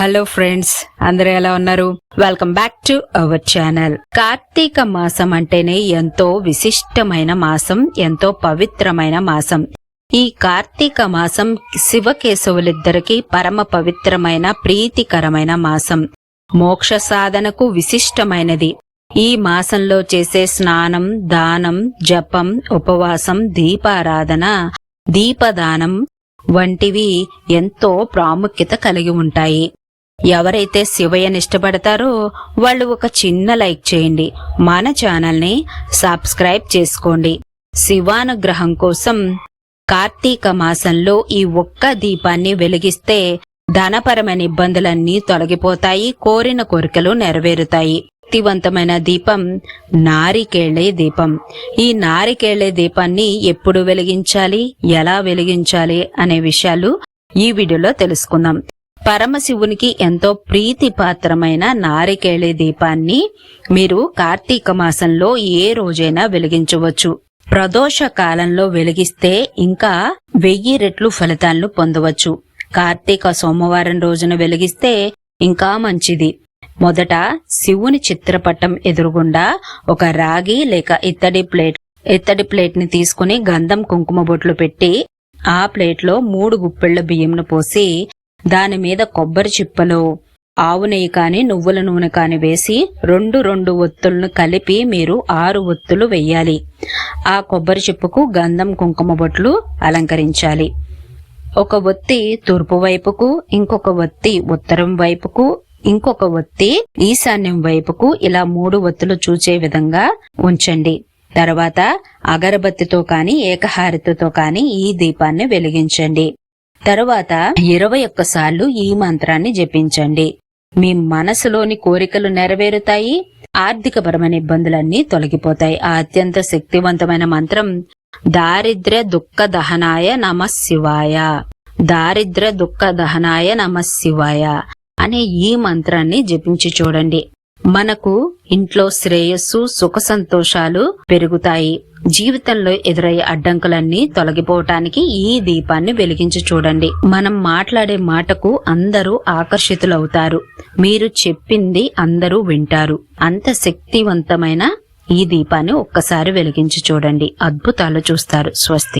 Hello friends అందరూ ఎలా ఉన్నారు? Welcome back to our channel Karthika మాసం అంటేనే ఎంతో విశిష్టమైన మాసం ఎంతో పవిత్రమైన మాసం. ఈ కార్తీక మాసం శివకేశవులిద్దరికి పరమ పవిత్రమైన ప్రీతికరమైన మాసం. మోక్ష సాధనకు విశిష్టమైనది. ఈ మాసంలో చేసే స్నానం దానం జపం ఉపవాసం దీపారాధన దీపదానం వంటివి ఎంతో ప్రాముఖ్యత కలిగి ఉంటాయి. ఎవరైతే శివయ్యని ఇష్టపడతారో వాళ్ళు ఒక చిన్న లైక్ చేయండి. మన ఛానల్ని సబ్స్క్రైబ్ చేసుకోండి. శివానుగ్రహం కోసం కార్తీక మాసంలో ఈ ఒక్క దీపాన్ని వెలిగిస్తే ధనపరమైన ఇబ్బందులన్నీ తొలగిపోతాయి కోరిన కోరికలు నెరవేరుతాయి. శక్తివంతమైన దీపం నారికేళ్ళే దీపం. ఈ నారికేళ్ళే దీపాన్ని ఎప్పుడు వెలిగించాలి ఎలా వెలిగించాలి అనే విషయాలు ఈ వీడియోలో తెలుసుకుందాం. పరమశివునికి ఎంతో ప్రీతిపాత్రమైన నారికేళి దీపాన్ని మీరు కార్తీక మాసంలో ఏ రోజైనా వెలిగించవచ్చు. ప్రదోష కాలంలో వెలిగిస్తే ఇంకా వెయ్యి రెట్లు ఫలితాలను పొందవచ్చు. కార్తీక సోమవారం రోజున వెలిగిస్తే ఇంకా మంచిది. మొదట శివుని చిత్రపటం ఎదురుగుండా ఒక రాగి లేక ఇత్తడి ప్లేట్ ఇత్తడి ప్లేట్ని తీసుకుని గంధం కుంకుమ బొట్లు పెట్టి ఆ ప్లేట్లో మూడు గుప్పెళ్ళ బియ్యంను పోసి దాని మీద కొబ్బరి చిప్పలో ఆవు నెయ్యి కానీ నువ్వుల నూనె కాని వేసి రెండు రెండు ఒత్తులను కలిపి మీరు ఆరు ఒత్తులు వెయ్యాలి ఆ కొబ్బరి చిప్పకు గంధం కుంకుమ బొట్లు అలంకరించాలి. ఒక ఒత్తి తూర్పు వైపుకు ఇంకొక ఒత్తి ఉత్తరం వైపుకు ఇంకొక ఒత్తి ఈశాన్యం వైపుకు ఇలా మూడు ఒత్తులు చూచే విధంగా ఉంచండి. తర్వాత అగరబత్తితో కాని ఏకహారతితో కాని ఈ దీపాన్ని వెలిగించండి. తరువాత ఇరవై ఒక్కసార్లు ఈ మంత్రాన్ని జపించండి. మీ మనసులోని కోరికలు నెరవేరుతాయి ఆర్థికపరమైన ఇబ్బందులన్నీ తొలగిపోతాయి. ఆ అత్యంత శక్తివంతమైన మంత్రం దారిద్ర్య దుఃఖ దహనాయ నమ శివాయ. దారిద్ర్య దుఃఖ దహనాయ నమ శివాయ అనే ఈ మంత్రాన్ని జపించి చూడండి. మనకు ఇంట్లో శ్రేయస్సు సుఖ సంతోషాలు పెరుగుతాయి. జీవితంలో ఎదురయ్యే అడ్డంకులన్నీ తొలగిపోవటానికి ఈ దీపాన్ని వెలిగించి చూడండి. మనం మాట్లాడే మాటకు అందరూ ఆకర్షితులవుతారు. మీరు చెప్పింది అందరూ వింటారు. అంత శక్తివంతమైన ఈ దీపాన్ని ఒక్కసారి వెలిగించి చూడండి. అద్భుతాలు చూస్తారు. స్వస్తి.